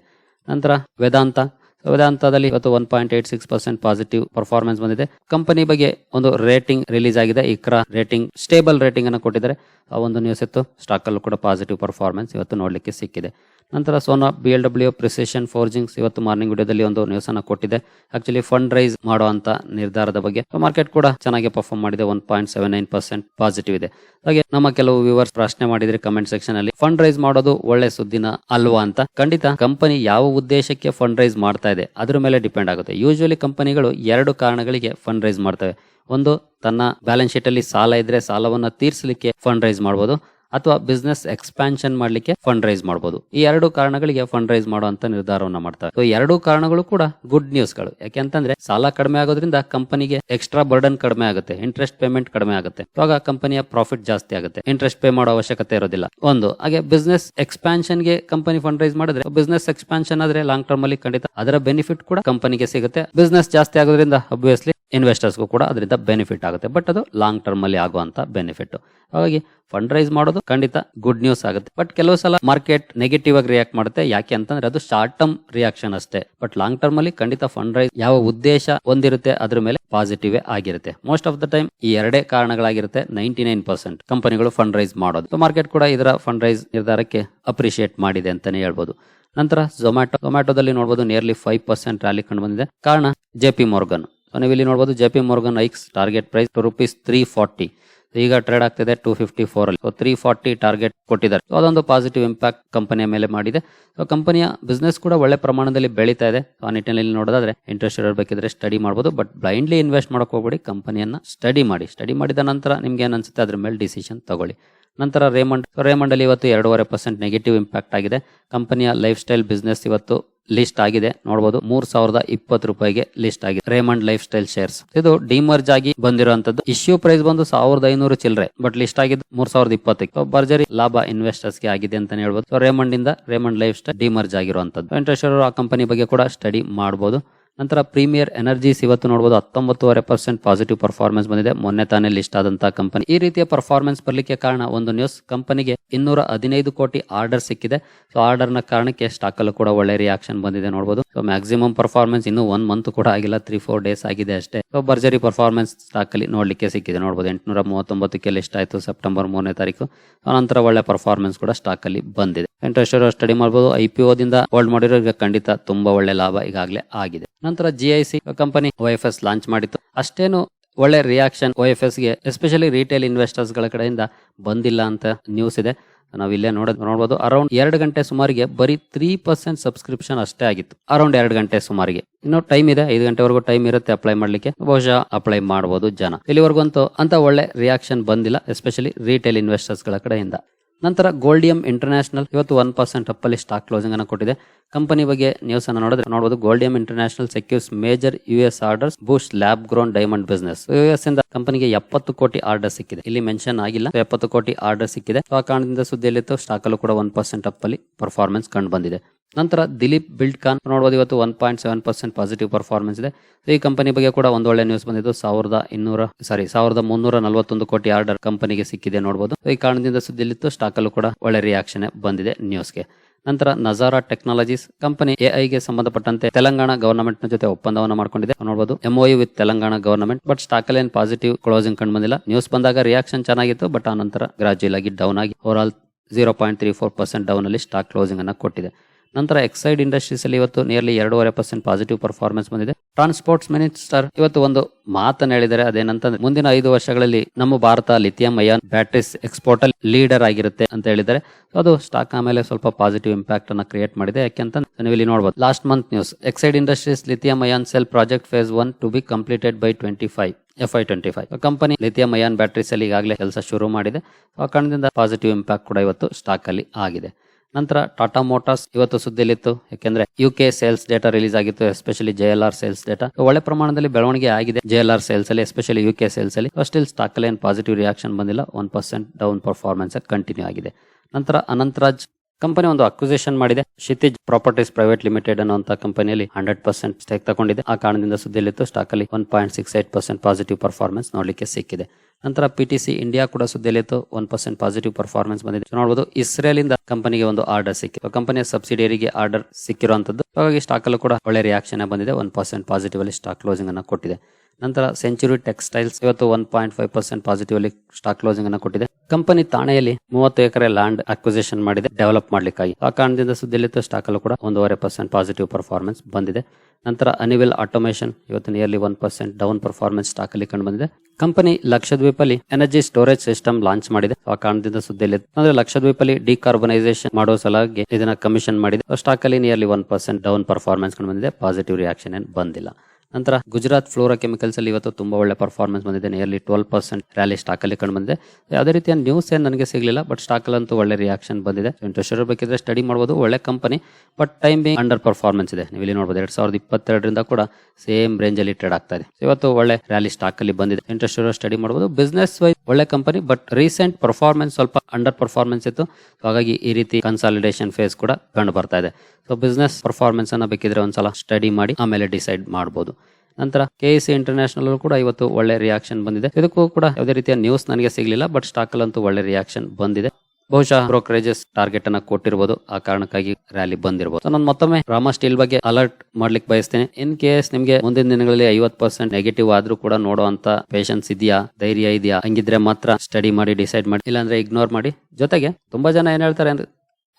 ನಂತರ ವೇದಾಂತ. ವೇದಾಂತದಲ್ಲಿ ಇವತ್ತು one point eight six percent positive performance ಬಂದಿದೆ. ಕಂಪನಿ ಬಗ್ಗೆ ಒಂದು ರೇಟಿಂಗ್ ರಿಲೀಸ್ ಆಗಿದೆ. ಇಕ್ರ ರೇಟಿಂಗ್ ಸ್ಟೇಬಲ್ ರೇಟಿಂಗ್ ಅನ್ನು ಕೊಟ್ಟಿದ್ದಾರೆ. ಆ ಒಂದು ನ್ಯೂಸ್ ಇತ್ತು. ಸ್ಟಾಕ್ ಅಲ್ಲೂ ಕೂಡ ಪಾಸಿಟಿವ್ ಪರ್ಫಾರ್ಮೆನ್ಸ್ ಇವತ್ತು ನೋಡ್ಲಿಕ್ಕೆ ಸಿಕ್ಕಿದೆ. ನಂತರ Sona B L W precision forgings ಇವತ್ತು ಮಾರ್ನಿಂಗ್ ವಿಡಿಯೋದಲ್ಲಿ ಒಂದು ನ್ಯೂಸ್ ಅನ್ನ ಕೊಟ್ಟಿದೆ. ಆಕ್ಚುಲಿ ಫಂಡ್ ರೈಸ್ ಮಾಡೋ ಅಂತ ನಿರ್ಧಾರದ ಬಗ್ಗೆ. ಮಾರ್ಕೆಟ್ ಕೂಡ ಚೆನ್ನಾಗಿ ಪರ್ಫಾರ್ಮ್ ಮಾಡಿದೆ. One point seven nine percent positive ಇದೆ. ಹಾಗೆ ನಮ್ಮ ಕೆಲವು ವ್ಯೂವರ್ಸ್ ಪ್ರಶ್ನೆ ಮಾಡಿದ್ರೆ ಕಮೆಂಟ್ ಸೆಕ್ಷನ್ ಅಲ್ಲಿ ಫಂಡ್ ರೈಸ್ ಮಾಡೋದು ಒಳ್ಳೆ ಸುದ್ದಿನ ಅಲ್ವಾ ಅಂತ. ಖಂಡಿತ ಕಂಪನಿ ಯಾವ ಉದ್ದೇಶಕ್ಕೆ ಫಂಡ್ ರೈಸ್ ಮಾಡ್ತಾ ಇದೆ, ಅದ್ರ ಮೇಲೆ ಡಿಪೆಂಡ್ ಆಗುತ್ತೆ. ಯೂಶುವಲಿ ಕಂಪನಿಗಳು ಎರಡು ಕಾರಣಗಳಿಗೆ ಫಂಡ್ ರೈಸ್ ಮಾಡ್ತವೆ. ಒಂದು, ತನ್ನ ಬ್ಯಾಲೆನ್ಸ್ ಶೀಟ್ ಅಲ್ಲಿ ಸಾಲ ಇದ್ರೆ ಸಾಲವನ್ನ ತೀರಿಸಲಿಕ್ಕೆ ಫಂಡ್ ರೈಸ್ ಮಾಡಬಹುದು ಅಥವಾ ಬಿಸ್ನೆಸ್ ಎಕ್ಸ್ಪಾನ್ಷನ್ ಮಾಡ್ಲಿಕ್ಕೆ ಫಂಡ್ ರೈಸ್ ಮಾಡಬಹುದು ಈ ಎರಡು ಕಾರಣಗಳಿಗೆ ಫಂಡ್ ರೈಸ್ ಮಾಡುವಂತ ನಿರ್ಧಾರವನ್ನ ಮಾಡ್ತಾರೆ. ಸೊ ಎರಡು ಕಾರಣಗಳು ಕೂಡ ಗುಡ್ ನ್ಯೂಸ್ಗಳು. ಯಾಕೆಂತಂದ್ರೆ ಸಾಲ ಕಡಿಮೆ ಆಗೋದ್ರಿಂದ ಕಂಪನಿಗೆ ಎಕ್ಸ್ಟ್ರಾ ಬರ್ಡನ್ ಕಡಿಮೆ ಆಗುತ್ತೆ. ಇಂಟ್ರೆಸ್ಟ್ ಪೇಮೆಂಟ್ ಕಡಿಮೆ ಆಗುತ್ತೆ. ಇವಾಗ ಕಂಪನಿಯ ಪ್ರಾಫಿಟ್ ಜಾಸ್ತಿ ಆಗುತ್ತೆ. ಇಂಟ್ರೆಸ್ಟ್ ಪೇ ಮಾಡೋ ಅವಶ್ಯಕತೆ ಇರೋದಿಲ್ಲ. ಒಂದು, ಹಾಗೆ ಬಿಸ್ನೆಸ್ ಎಕ್ಸ್ಪಾನ್ಷನ್ಗೆ ಕಂಪನಿ ಫಂಡ್ ರೈಸ್ ಮಾಡಿದ್ರೆ ಬಿಸ್ನೆಸ್ ಎಕ್ಸ್ಪಾನ್ಷನ್ ಆದ್ರೆ ಲಾಂಗ್ ಟರ್ಮ್ ಅಲ್ಲಿ ಖಂಡಿತ ಅದರ ಬೆನಿಫಿಟ್ ಕೂಡ ಕಂಪನಿಗೆ ಸಿಗುತ್ತೆ. ಬಿಸ್ನೆಸ್ ಜಾಸ್ತಿ ಆಗೋದ್ರಿಂದ ಅಬ್ವಿಯಸ್ಲಿ ಇನ್ವೆಸ್ಟರ್ಸ್ಗೂ ಕೂಡ ಅದರಿಂದ ಬೆನಿಫಿಟ್ ಆಗುತ್ತೆ. ಬಟ್ ಅದು ಲಾಂಗ್ ಟರ್ಮ್ ಅಲ್ಲಿ ಆಗುವಂತ ಬೆನಿಫಿಟ್ ಹಾಗಾಗಿ ಫಂಡ್ ರೈಸ್ ಮಾಡೋದು ಖಂಡಿತ ಗುಡ್ ನ್ಯೂಸ್ ಆಗುತ್ತೆ. ಬಟ್ ಕೆಲವು ಸಲ ಮಾರ್ಕೆಟ್ ನೆಗೆಟಿವ್ ಆಗಿ ರಿಯಾಕ್ಟ್ ಮಾಡುತ್ತೆ. ಯಾಕೆ ಅಂತಂದ್ರೆ ಅದು ಶಾರ್ಟ್ ಟರ್ಮ್ ರಿಯಾಕ್ಷನ್ ಅಷ್ಟೇ. ಬಟ್ ಲಾಂಗ್ ಟರ್ಮ್ ಅಲ್ಲಿ ಖಂಡಿತ ಫಂಡ್ ರೈಸ್ ಯಾವ ಉದ್ದೇಶ ಹೊಂದಿರುತ್ತೆ ಅದ್ರ ಮೇಲೆ ಪಾಸಿಟಿವ್ ಆಗಿರುತ್ತೆ. ಮೋಸ್ಟ್ ಆಫ್ ದ ಟೈಮ್ ಈ ಎರಡೇ ಕಾರಣಗಳಾಗಿರುತ್ತೆ. ನೈಂಟಿ ನೈನ್ ಪರ್ಸೆಂಟ್ ಕಂಪನಿಗಳು ಫಂಡ್ ರೈಸ್ ಮಾಡೋದು ಮಾರ್ಕೆಟ್ ಕೂಡ ಇದರ ಫಂಡ್ ರೈಸ್ ನಿರ್ಧಾರಕ್ಕೆ ಅಪ್ರಿಶಿಯೇಟ್ ಮಾಡಿದೆ ಅಂತಾನೆ ಹೇಳ್ಬೋದು. ನಂತರ ಝೊಮ್ಯಾಟೊ ಝೊಮ್ಯಾಟೊದಲ್ಲಿ ನೋಡಬಹುದು ನಿಯರ್ಲಿ ಫೈವ್ ಪರ್ಸೆಂಟ್ ರ್ಯಾಲಿ ಕಂಡು ಬಂದಿದೆ. ಕಾರಣ ಜೆ ಪಿ ಮೋರ್ಗನ್ ಸೊ ನೀವು ಇಲ್ಲಿ ನೋಡಬಹುದು J P Morgan hikes target price to rupees three forty ಈಗ ಟ್ರೇಡ್ ಆಗ್ತಿದೆ ಟೂ ಫಿಫ್ಟಿ ಫೋರ್ ಅಲ್ಲಿ. ತ್ರೀ ಫಾರ್ಟಿ ಟಾರ್ಗೆಟ್ ಕೊಟ್ಟಿದ್ದಾರೆ. ಸೊ ಅದೊಂದು ಪಾಸಿಟಿವ್ ಇಂಪ್ಯಾಕ್ಟ್ ಕಂಪನಿಯ ಮೇಲೆ ಮಾಡಿದೆ. ಸೊ ಕಂಪನಿಯ ಬಿಸ್ನೆಸ್ ಕೂಡ ಒಳ್ಳೆ ಪ್ರಮಾಣದಲ್ಲಿ ಬೆಳೀತಾ ಇದೆ. ಆ ನಿಟ್ಟಿನಲ್ಲಿ ನೋಡೋದಾದ್ರೆ ಇಂಟ್ರೆಸ್ಟ್ ಇರಬೇಕಿದ್ರೆ ಸ್ಟಡಿ ಮಾಡಬಹುದು ಬಟ್ ಬ್ಲೈಂಡ್ಲಿ ಇನ್ವೆಸ್ಟ್ ಮಾಡಕ್ ಹೋಗ್ಬಿಡಿ. ಕಂಪನಿಯನ್ನ ಸ್ಟಡಿ ಮಾಡಿ. ಸ್ಟಡಿ ಮಾಡಿದ ನಂತರ ನಿಮ್ಗೆ ಏನ್ ಅನ್ಸುತ್ತೆ? ಅದ್ರ ಮೇಲೆ ಡಿಸಿಷನ್ ತಗೊಳ್ಳಿ. ನಂತರ ರೇಮಂಡ್ ರೇಮಂಡ್ ಅಲ್ಲಿ ಇವತ್ತು ಎರಡೂವರೆ ಪರ್ಸೆಂಟ್ ನೆಗೆಟಿವ್ ಇಂಪ್ಯಾಕ್ಟ್ ಆಗಿದೆ. ಕಂಪನಿಯ ಲೈಫ್ ಸ್ಟೈಲ್ ಬಿಸ್ನೆಸ್ ಇವತ್ತು ಲಿಸ್ಟ್ ಆಗಿದೆ. ನೋಡಬಹುದು ಮೂರ್ ಸಾವಿರದ ಇಪ್ಪತ್ತು ರೂಪಾಯಿಗೆ ಲಿಸ್ಟ್ ಆಗಿದೆ. ರೇಮಂಡ್ ಲೈಫ್ ಸ್ಟೈಲ್ ಶೇರ್ಸ್ ಇದು ಡಿಮರ್ಜ್ ಆಗಿ ಬಂದಿರುವಂತದ್ದು. ಇಶ್ಯೂ ಪ್ರೈಸ್ ಬಂದು ಸಾವಿರದ ಐನೂರು ಚಿಲ್ಲರೆ ಬಟ್ ಲಿಸ್ಟ್ ಆಗಿದ್ದು ಮೂರ್ ಸಾವಿರದ ಇಪ್ಪತ್ತಕ್ಕೆ. ಭರ್ಜರಿ ಲಾಭ ಇನ್ವೆಸ್ಟರ್ಸ್ಗೆ ಆಗಿದೆ ಅಂತಾನೆ ಹೇಳ್ಬೋದು. ರೇಮಂಡ್ ಇಂದ ರೇಮಂಡ್ ಲೈಫ್ ಸ್ಟೈಲ್ ಡಿಮರ್ಜ್ ಆಗಿರುವಂತದ್ದು. ಇಂಟ್ರೆಸ್ಟ್ ಆ ಕಂಪನಿ ಬಗ್ಗೆ ಕೂಡ ಸ್ಟಡಿ ಮಾಡಬಹುದು ನಂತರ ಪ್ರೀಮಿಯರ್ ಎನರ್ಜೀಸ್ ಇವತ್ತು ನೋಡಬಹುದು ಹತ್ತೊಂಬತ್ತುವರೆ ಪರ್ಸೆಂಟ್ ಪಾಸಿಟಿವ್ ಪರ್ಫಾರ್ಮೆನ್ಸ್ ಬಂದಿದೆ. ಮೊನ್ನೆ ತಾನೇ ಲಿಸ್ಟ್ ಆದಂತಹ ಕಂಪನಿ ಈ ರೀತಿಯ ಪರ್ಫಾರ್ಮೆನ್ಸ್ ಬರಲಿಕ್ಕೆ ಕಾರಣ ಒಂದು ನ್ಯೂಸ್ ಕಂಪನಿಗೆ ಇನ್ನೂರ ಹದಿನೈದು ಕೋಟಿ ಆರ್ಡರ್ ಸಿಕ್ಕಿದೆ. ಸೊ ಆರ್ಡರ್ನ ಕಾರಣಕ್ಕೆ ಸ್ಟಾಕ್ ಅಲ್ಲೂ ಕೂಡ ಒಳ್ಳೆ ರಿಯಾಕ್ಷನ್ ಬಂದಿದೆ ನೋಡಬಹುದು ಸೊ ಮ್ಯಾಕ್ಸಿಮಮ್ ಪರ್ಫಾರ್ಮೆನ್ಸ್ ಇನ್ನು ಒನ್ ಮಂತ್ ಕೂಡ ಆಗಿಲ್ಲ. ತ್ರೀ ಫೋರ್ ಡೇಸ್ ಆಗಿದೆ ಅಷ್ಟೇ. ಸೊ ಭರ್ಜರಿ ಪರ್ಫಾರ್ಮೆನ್ಸ್ ಸ್ಟಾಕ್ ಅಲ್ಲಿ ನೋಡ್ಲಿಕ್ಕೆ ಸಿಕ್ಕಿದೆ ನೋಡಬಹುದು ಎಂಟುನೂರ ಮೂವತ್ತೊಂಬತ್ತಕ್ಕೆ ಲಿಸ್ಟ್ ಆಯಿತು ಸೆಪ್ಟೆಂಬರ್ ಮೂರನೇ ತಾರೀಕು. ನಂತರ ಒಳ್ಳೆ ಪರ್ಫಾರ್ಮೆನ್ಸ್ ಕೂಡ ಸ್ಟಾಕ್ ಅಲ್ಲಿ ಬಂದಿದೆ. ಇಂಟ್ರೆಸ್ಟ್ ಇರೋ ಸ್ಟಡಿ ಮಾಡಬಹುದು ಐ ಪಿ ಓದಿಂದ ಹೋಲ್ಡ್ ಮಾಡಿರೋ ಈಗ ಖಂಡಿತ ತುಂಬಾ ಒಳ್ಳೆ ಲಾಭ ಈಗಾಗಲೇ ಆಗಿದೆ. ನಂತರ G I C company O F S launch ಮಾಡಿತ್ತು. ಅಷ್ಟೇನು ಒಳ್ಳೆ ರಿಯಾಕ್ಷನ್ ಒ ಎಫ್ಗೆ ಎಸ್ಪೆಷಲಿ ರಿಟೇಲ್ ಇನ್ವೆಸ್ಟರ್ಸ್ಗಳ ಕಡೆಯಿಂದ ಬಂದಿಲ್ಲ ಅಂತ ನ್ಯೂಸ್ ಇದೆ. ನಾವು ಇಲ್ಲೇ ನೋಡ ನೋಡಬಹುದು ಅರೌಂಡ್ ಎರಡು ಗಂಟೆ ಸುಮಾರಿಗೆ ಬರೀ ತ್ರೀ ಪರ್ಸೆಂಟ್ ಸಬ್ಸ್ಕ್ರಿಪ್ಷನ್ ಅಷ್ಟೇ ಆಗಿತ್ತು. ಅರೌಂಡ್ ಎರಡು ಗಂಟೆ ಸುಮಾರಿಗೆ. ಇನ್ನು ಟೈಮ್ ಇದೆ, ಐದು ಗಂಟೆವರೆಗೂ ಟೈಮ್ ಇರುತ್ತೆ ಅಪ್ಲೈ ಮಾಡ್ಲಿಕ್ಕೆ. ಬಹುಶಃ ಅಪ್ಲೈ ಮಾಡಬಹುದು ಜನ. ಇಲ್ಲಿವರೆಗೂ ಅಂತೂ ಅಂತ ಒಳ್ಳೆ ರಿಯಾಕ್ಷನ್ ಬಂದಿಲ್ಲ ಎಸ್ಪೆಷಲಿ ರಿಟೇಲ್ ಇನ್ವೆಸ್ಟರ್ಸ್ಗಳ ಕಡೆಯಿಂದ. ನಂತರ ಗೋಲ್ಡಿಯಂ ಇಂಟರ್ನ್ಯಾಷನಲ್ ಇವತ್ತು ಒನ್ ಪರ್ಸೆಂಟ್ ಅಪ್ಪಲ್ಲಿ ಸ್ಟಾಕ್ ಕ್ಲೋಸಿಂಗ್ ಅನ್ನು ಕೊಟ್ಟಿದೆ. ಕಂಪನಿ ಬಗ್ಗೆ ನ್ಯೂಸ್ ಅನ್ನು ನೋಡಿದ್ರೆ ನೋಡಬಹುದು Goldiam international secures major U S orders boost lab grown diamond business U S ಇಂದ ಕಂಪನಿಗೆ ಎಪ್ಪತ್ತು ಕೋಟಿ ಆರ್ಡರ್ ಸಿಕ್ಕಿದೆ. ಇಲ್ಲಿ ಮೆನ್ಷನ್ ಆಗಿಲ್ಲ. ಎಪ್ಪತ್ತು ಕೋಟಿ ಆರ್ಡರ್ ಸಿಕ್ಕಿದೆ. ಆ ಕಾರಣದಿಂದ ಸುದ್ದಿಯಲ್ಲಿತ್ತು ಸ್ಟಾಕ್ ಅಲ್ಲೂ ಕೂಡ ಒನ್ ಪರ್ಸೆಂಟ್ ಅಪ್ಪಲ್ಲಿ ಪರ್ಫಾರ್ಮೆನ್ಸ್ ಕಂಡು ಬಂದಿದೆ. ನಂತರ ದಿಲೀಪ್ ಬಿಲ್ಡ್ ಕಾನ್ ನೋಡಬಹುದು ಇವತ್ತು one point seven percent positive performance ಇದೆ. ಈ ಕಂಪನಿ ಬಗ್ಗೆ ಕೂಡ ಒಂದು ಒಳ್ಳೆ ನ್ಯೂಸ್ ಬಂದಿದ್ದು ಸಾವಿರದ ಇನ್ನೂರ ಸಾರಿ ಸಾವಿರದ ಮುನ್ನೂರ ನಲವತ್ತೊಂದು ಕೋಟಿ ಆರ್ಡರ್ ಕಂಪನಿಗೆ ಸಿಕ್ಕಿದೆ ನೋಡಬಹುದು ಈ ಕಾರಣದಿಂದ ಸುದ್ದಿಲಿತ್ತು ಸ್ಟಾಕ್ ಅಲ್ಲೂ ಕೂಡ ಒಳ್ಳೆ ರಿಯಾಕ್ಷನ್ ಬಂದಿದೆ ನ್ಯೂಸ್ಗೆ ನಂತರ ನಜಾರಾ ಟೆಕ್ನಾಲಜೀಸ್ ಕಂಪನಿ ಎಐಗೆ ಸಂಬಂಧಪಟ್ಟಂತೆ ತೆಲಂಗಾಣ ಗವರ್ನಮೆಂಟ್ನ ಜೊತೆ ಒಪ್ಪಂದವನ್ನು ಮಾಡಿಕೊಂಡಿದೆ. ನೋಡಬಹುದು MOU with Telangana government but stock ಅಲ್ಲಿ ಪಾಸಿಟಿವ್ ಕ್ಲೋಸಿಂಗ್ ಕಂಡು ಬಂದಿಲ್ಲ. ನ್ಯೂಸ್ ಬಂದಾಗ ರಿಯಾಕ್ಷನ್ ಚೆನ್ನಾಗಿತ್ತು ಬಟ್ ಆ ನಂತರ ಗ್ರಾಜುಯಲ್ ಆಗಿ ಡೌನ್ ಆಗಿ over all zero point three four percent down ಅಲ್ಲಿ ಸ್ಟಾಕ್ ಕ್ಲೋಸಿಂಗ್ ಅನ್ನು ಕೊಟ್ಟಿದೆ. ನಂತರ ಎಕ್ಸೈಡ್ ಇಂಡಸ್ಟ್ರೀಸ್ ಅಲ್ಲಿ ಇವತ್ತು ನಿಯರ್ಲಿ ಎರಡೂವರೆ ಪರ್ಸೆಂಟ್ ಪಾಸಿಟಿವ್ ಪರ್ಫಾರ್ಮೆನ್ಸ್ ಬಂದಿದೆ. ಟ್ರಾನ್ಸ್ಪೋರ್ಟ್ಸ್ ಮಿನಿಸ್ಟರ್ ಇವತ್ತು ಒಂದು ಮಾತನ್ನು ಹೇಳಿದರೆ ಅದೇನಂತಂದ್ರೆ ಮುಂದಿನ ಐದು ವರ್ಷಗಳಲ್ಲಿ ನಮ್ಮ Bharat lithium ion batteries export ಅಲ್ಲಿ ಲೀಡರ್ ಆಗಿರುತ್ತೆ ಅಂತ ಹೇಳಿದರೆ ಅದು ಸ್ಟಾಕ್ ಆಮೇಲೆ ಸ್ವಲ್ಪ ಪಾಸಿಟಿವ್ ಇಂಪ್ಯಾಕ್ಟ್ ಅನ್ನ ಕ್ರಿಯೇಟ್ ಮಾಡಿದೆ. ಯಾಕೆಂತ ನೀವು ಇಲ್ಲಿ ನೋಡಬಹುದು last month news Exide Industries lithium ion cell project phase one to be completed by twenty five F Y twenty five company lithium ion batteries ಅಲ್ಲಿ ಈಗಾಗಲೇ ಕೆಲಸ ಶುರು ಮಾಡಿದೆ. ಆ ಕಾರಣದಿಂದ ಪಾಸಿಟಿವ್ ಇಂಪ್ಯಾಕ್ಟ್ ಕೂಡ ಇವತ್ತು ಸ್ಟಾಕ್ ಅಲ್ಲಿ ಆಗಿದೆ. ನಂತರ ಟಾಟಾ ಮೋಟಾರ್ಸ್ ಇವತ್ತು ಸುದ್ದಿಯಲ್ಲಿತ್ತು. ಯಾಕೆಂದ್ರೆ U K sales data release ಆಗಿತ್ತು especially J L R sales data ಒಳ್ಳೆ ಪ್ರಮಾಣದಲ್ಲಿ ಬೆಳವಣಿಗೆ ಆಗಿದೆ. ಜೆ ಎಲ್ ಆರ್ ಸೇಲ್ಸ್ ಅಲ್ಲಿ ಎಸ್ಪೆಷಲಿ ಯು ಕೆ ಸೇಲ್ಸ್ ಅಲ್ಲಿ. ಸ್ಟಿಲ್ ಸ್ಟಾಕ್ ಅಲ್ಲಿ ಪಾಸಿಟಿವ್ ರಿಯಾಕ್ಷನ್ ಬಂದಿಲ್ಲ. One percent down performance continue ಆಗಿದೆ. ನಂತರ ಅನಂತರಾಜ್ ಕಂಪನಿ ಒಂದು ಅಕ್ವಿಸಿಷನ್ ಮಾಡಿದೆ. ಕ್ಷಿತಿಜ್ ಪ್ರಾಪರ್ಟೀಸ್ ಪ್ರೈವೇಟ್ ಲಿಮಿಟೆಡ್ ಅನ್ನುವಂತ ಕಂಪನಿಯಲ್ಲಿ ಹಂಡ್ರೆಡ್ ಪರ್ಸೆಂಟ್ ಸ್ಟೇಕ್ ತಗೊಂಡಿದೆ. ಆ ಕಾರಣದಿಂದ ಸುದ್ದಿಯಲ್ಲಿತ್ತು ಸ್ಟಾಕ್ ಅಲ್ಲಿ one point six eight percent positive performance ನೋಡಲಿಕ್ಕೆ ಸಿಕ್ಕಿದೆ. ನಂತರ ಪಿ ಇಂಡಿಯಾ ಕೂಡ ಸುದ್ದಿಯಲ್ಲಿತ್ತು ಒನ್ ಪರ್ಸೆಂಟ್ ಪಾಸಿಟಿವ್ ಪರ್ಫಾರ್ಮೆನ್ಸ್ ಬಂದಿದೆ. ನೋಡಬಹುದು ಇಸ್ರೇಲ್ ಇಂದ ಕಂಪನಿಗೆ ಒಂದು ಆರ್ಡರ್ ಸಿಕ್ಕಿದೆ. ಕಂಪನಿಯ ಸಬ್ಸಿಡಿಯರಿಗೆ ಆರ್ಡರ್ ಸಿಕ್ಕಿರುವಂತದ್ದು, ಹಾಗಾಗಿ ಸ್ಟಾಕ್ ಅಲ್ಲೂ ಕೂಡ ಒಳ್ಳೆ ರಿಯಾಕ್ಷನ್ ಬಂದಿದೆ. ಒನ್ ಪರ್ಸೆಂಟ್ ಪಾಸಿಟಿವ್ ಅಲ್ಲಿ ಸ್ಟಾಕ್ ಕ್ಲೋಸಿಂಗ್ ಅನ್ನು ಕೊಟ್ಟಿದೆ. ನಂತರ ಸೆಂಚುರಿ ಟೆಕ್ಸ್ಟೈಲ್ಸ್ ಇವತ್ತು one point five percent positive ಅಲ್ಲಿ ಸ್ಟಾಕ್ ಕ್ಲೋಸಿಂಗ್ ಅನ್ನು ಕೊಟ್ಟಿದೆ. ಕಂಪನಿ ತಾಣೆಯಲ್ಲಿ ಮೂವತ್ತು ಎಕರೆ ಲ್ಯಾಂಡ್ ಅಕ್ವಿಸೇಷನ್ ಮಾಡಿದೆ ಡೆವಲಪ್ ಮಾಡ್ಲಿಕ್ಕಾಗಿ. ಆ ಕಾರಣದಿಂದ ಸುದ್ದಿಯಲ್ಲಿತ್ತು ಸ್ಟಾಕ್ ಅಲ್ಲೂ ಕೂಡ ಒಂದೂವರೆ ಪರ್ಸೆಂಟ್ ಪಾಸಿಟಿವ್ ಪರ್ಫಾರ್ಮೆನ್ಸ್ ಬಂದಿದೆ. ನಂತರ ಅನಿವೆಲ್ ಆಟೋಮೇಷನ್ ಇವತ್ತು nearly one percent down performance stock ಅಲ್ಲಿ ಕಂಡು ಬಂದಿದೆ. ಕಂಪನಿ ಲಕ್ಷದ್ವೀಪಲ್ಲಿ ಎನರ್ಜಿ ಸ್ಟೋರೇಜ್ ಸಿಸ್ಟಮ್ ಲಾಂಚ್ ಮಾಡಿದೆ. ಆ ಕಾರಣದಿಂದ ಸುದ್ದಿಯಲ್ಲಿ ಅಂದ್ರೆ ಲಕ್ಷದ್ವೀಪಲ್ಲಿ ಡಿಕಾರ್ಬನೈಸೇಷನ್ ಮಾಡೋ ಸಲಾಗಿ ಇದನ್ನ ಕಮಿಷನ್ ಮಾಡಿದೆ. ಸ್ಟಾಕ್ ಅಲ್ಲಿ nearly one percent down performance ಕಂಡು ಬಂದಿದೆ. ಪಾಸಿಟಿವ್ ರಿಯಾಕ್ಷನ್ ಏನು ಬಂದಿಲ್ಲ. ನಂತರ ಗುಜರಾತ್ ಫ್ಲೋರಾ ಕೆಮಿಕಲ್ಸ್ ಅಲ್ಲಿ ಇವತ್ತು ತುಂಬಾ ಒಳ್ಳೆ ಪರ್ಫಾರ್ಮೆನ್ಸ್ ಬಂದಿದೆ. Nearly twelve percent rally stock ಅಲ್ಲಿ ಕಂಡು ಬಂದಿದೆ. ಯಾವುದೇ ರೀತಿಯ ನ್ಯೂಸ್ ಏನು ನನಗೆ ಸಿಗಲಿಲ್ಲ ಬಟ್ ಸ್ಟಾಕ್ ಅಂತೂ ಒಳ್ಳೆ ರಿಯಾಕ್ಷನ್ ಬಂದಿದೆ. ಇಂಟ್ರೆಸ್ಟ್ ಬೇಕಿದ್ರೆ ಸ್ಟಡಿ ಮಾಡಬಹುದು ಒಳ್ಳೆ company but time be under performance ಇದೆ. ನೀವು ಇಲ್ಲಿ ನೋಡಬಹುದು ಎರಡ್ ಸಾವಿರದ ಇಪ್ಪತ್ತೆರಡರಿಂದ ಕೂಡ ಸೇಮ್ ರೇಂಜ್ ಅಲ್ಲಿ ಟ್ರೇಡ್ ಆಗ್ತಾ ಇದೆ. ಇವತ್ತು ಒಳ್ಳೆ ರ್ಯಾಲಿ ಸ್ಟಾಕ್ ಅಲ್ಲಿ ಬಂದಿದೆ. ಇಂಟ್ರೆಸ್ಟ್ ಸ್ಟಡಿ ಮಾಡಬಹುದು ಬಿಸ್ನೆಸ್ ವೈಸ್ ಒಳ್ಳೆ ಕಂಪನಿ ಬಟ್ ರೀಸೆಂಟ್ ಪರ್ಫಾರ್ಮೆನ್ಸ್ ಸ್ವಲ್ಪ ಅಂಡರ್ ಪರ್ಫಾರ್ಮೆನ್ಸ್ ಇತ್ತು. ಹಾಗಾಗಿ ಈ ರೀತಿ ಕನ್ಸಾಲಿಡೇಷನ್ ಫೇಸ್ ಕೂಡ ಕಂಡು ಬರ್ತಾ ಇದೆ. ಸೊ ಬಿಸ್ನೆಸ್ ಪರ್ಫಾರ್ಮೆನ್ಸ್ ಅನ್ನ ಬೇಕಿದ್ರೆ ಒಂದ್ಸಲ ಸ್ಟಡಿ ಮಾಡಿ, ಆಮೇಲೆ ಡಿಸೈಡ್ ಮಾಡಬಹುದು ನಂತರ ಕೆ ಸಿ ಇಂಟರ್ನ್ಯಾಷನಲ್ ಕೂಡ ಇವತ್ತು ಒಳ್ಳೆ ರಿಯಾಕ್ಷನ್ ಬಂದಿದೆ. ಇದಕ್ಕೂ ಕೂಡ ಯಾವುದೇ ರೀತಿಯ ನ್ಯೂಸ್ ನನಗೆ ಸಿಗಲಿಲ್ಲ ಬಟ್ ಸ್ಟಾಕ್ ಅಲ್ಲಂತೂ ಒಳ್ಳೆ ರಿಯಾಕ್ಷನ್ ಬಂದಿದೆ. ಬಹುಶಃ ಬ್ರೋಕರೇಜಸ್ ಟಾರ್ಗೆಟ್ ಅನ್ನ ಕೊಟ್ಟಿರಬಹುದು ಆ ಕಾರಣಕ್ಕಾಗಿ ರ್ಯಾಲಿ ಬಂದಿರಬಹುದು ನಾನು ಮತ್ತೊಮ್ಮೆ ರಾಮ ಸ್ಟೀಲ್ ಬಗ್ಗೆ ಅಲರ್ಟ್ ಮಾಡ್ಲಿಕ್ಕೆ ಬಯಸ್ತೇನೆ. ಇನ್ ಕೇಸ್ ನಿಮಗೆ ಮುಂದಿನ ದಿನಗಳಲ್ಲಿ ಐವತ್ ಪರ್ಸೆಂಟ್ ನೆಗೆಟಿವ್ ಆದ್ರೂ ಕೂಡ ನೋಡುವಂತ ಪೇಷನ್ಸ್ ಇದೆಯಾ, ಧೈರ್ಯ ಇದೆಯಾ, ಹಂಗಿದ್ರೆ ಮಾತ್ರ ಸ್ಟಡಿ ಮಾಡಿ ಡಿಸೈಡ್ ಮಾಡಿ, ಇಲ್ಲಾಂದ್ರೆ ಇಗ್ನೋರ್ ಮಾಡಿ. ಜೊತೆಗೆ ತುಂಬಾ ಜನ ಏನ್ ಹೇಳ್ತಾರೆ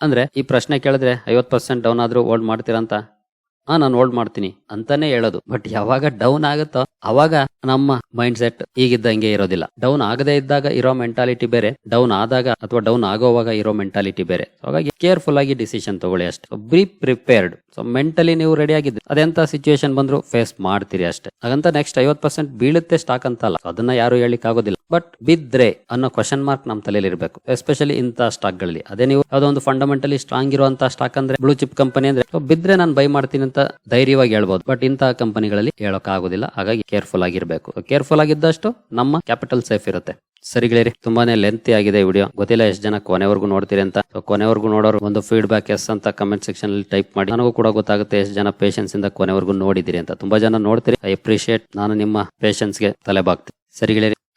ಅಂದ್ರೆ ಈ ಪ್ರಶ್ನೆ ಕೇಳಿದ್ರೆ ಐವತ್ ಪರ್ಸೆಂಟ್ ಡೌನ್ ಆದ್ರೂ ಹೋಲ್ಡ್ ಮಾಡ್ತೀರಾ ಹಾ ನಾನು ಹೋಲ್ಡ್ ಮಾಡ್ತೀನಿ ಅಂತಾನೆ ಹೇಳೋದು. ಬಟ್ ಯಾವಾಗ ಡೌನ್ ಆಗುತ್ತೋ, ಅವಾಗ ನಮ್ಮ ಮೈಂಡ್ ಸೆಟ್ ಈಗಿದ್ದಂಗೆ ಇರೋದಿಲ್ಲ. ಡೌನ್ ಆಗದೇ ಇದ್ದಾಗ ಇರೋ ಮೆಂಟಾಲಿಟಿ ಬೇರೆ ಡೌನ್ ಆದಾಗ ಅಥವಾ ಡೌನ್ ಆಗೋವಾಗ ಇರೋ ಮೆಂಟಾಲಿಟಿ ಬೇರೆ. ಹಾಗಾಗಿ ಕೇರ್ಫುಲ್ ಆಗಿ ಡಿಸಿಷನ್ ತಗೊಳ್ಳಿ ಅಷ್ಟೇ. ಬಿ ಪ್ರಿಪೇರ್ಡ್ ಸೊ ಮೆಂಟಲಿ ನೀವು ರೆಡಿ ಆಗಿದ್ದು ಅದೆಂತ ಸಿಚುವೇಶನ್ ಬಂದ್ರು ಫೇಸ್ ಮಾಡ್ತೀರಿ ಅಷ್ಟೇ. ಹಾಗಂತ ನೆಕ್ಸ್ಟ್ ಐವತ್ ಪರ್ಸೆಂಟ್ ಬೀಳುತ್ತೆ ಸ್ಟಾಕ್ ಅಂತ ಅಲ್ಲ. ಅದನ್ನ ಯಾರು ಹೇಳಿಕ್ ಆಗೋದಿಲ್ಲ ಬಟ್ ಬಿದ್ರೆ ಅನ್ನೋ ಕ್ವಶನ್ ಮಾರ್ಕ್ ನಮ್ಮ ತಲೆಯಲ್ಲಿ ಇರಬೇಕು. ಎಸ್ಪೆಷಲಿ ಇಂಥ ಸ್ಟಾಕ್ಗಳಲ್ಲಿ ಅದೇ ನೀವು ಯಾವುದೋ ಒಂದು ಫಂಡಮೆಂಟಲಿ ಸ್ಟ್ರಾಂಗ್ ಇರುವಂತಹ ಸ್ಟಾಕ್ ಅಂದ್ರೆ ಬ್ಲೂ ಚಿಪ್ ಕಂಪನಿ ಅಂದ್ರೆ ಬಿದ್ರೆ ನಾನು ಬೈ ಮಾಡ್ತೀನಿ ಅಂತ ಧೈರ್ಯವಾಗಿ ಹೇಳ್ಬೋದು. ಬಟ್ ಇಂತಹ ಕಂಪನಿಗಳಲ್ಲಿ ಹೇಳಕ್ ಆಗೋದಿಲ್ಲ ಹಾಗಾಗಿ ಕೇರ್ಫುಲ್ ಆಗಿರ್ಬೇಕು. ಕೇರ್ಫುಲ್ ಆಗಿದ್ದಷ್ಟು ನಮ್ಮ ಕ್ಯಾಪಿಟಲ್ ಸೇಫ್ ಇರುತ್ತೆ. ಸರಿಗಳೇರಿ ತುಂಬಾನೇ ಲೆಂತಿ ಆಗಿದೆ ವಿಡಿಯೋ ಗೊತ್ತಿಲ್ಲ ಎಷ್ಟು ಜನ ಕೊನೆವರೆಗೂ ನೋಡ್ತೀರಿ ಅಂತ. ಕೊನೆವರೆಗೂ ನೋಡೋರು ಒಂದು ಫೀಡ್ಬ್ಯಾಕ್ ಎಸ್ ಅಂತ ಕಮೆಂಟ್ ಸೆಕ್ಷನ್ ಅಲ್ಲಿ ಟೈಪ್ ಮಾಡಿ. ನನಗೂ ಕೂಡ ಗೊತ್ತಾಗುತ್ತೆ ಎಷ್ಟು ಜನ ಪೇಷನ್ಸ್ ಇಂದ ಕೊನೆವರೆಗೂ ನೋಡಿದಿರಿ ಅಂತ. ತುಂಬಾ ಜನ ನೋಡ್ತೀರಿ. ಐ ಅಪ್ರಿಶಿಯೇಟ್ ನಾನು ನಿಮ್ಮ ಪೇಷನ್ಸ್ಗೆ ತಲೆ ಬಾಗ್ತೀನಿ ಸರಿ ಗೆಳೆಯರಿ.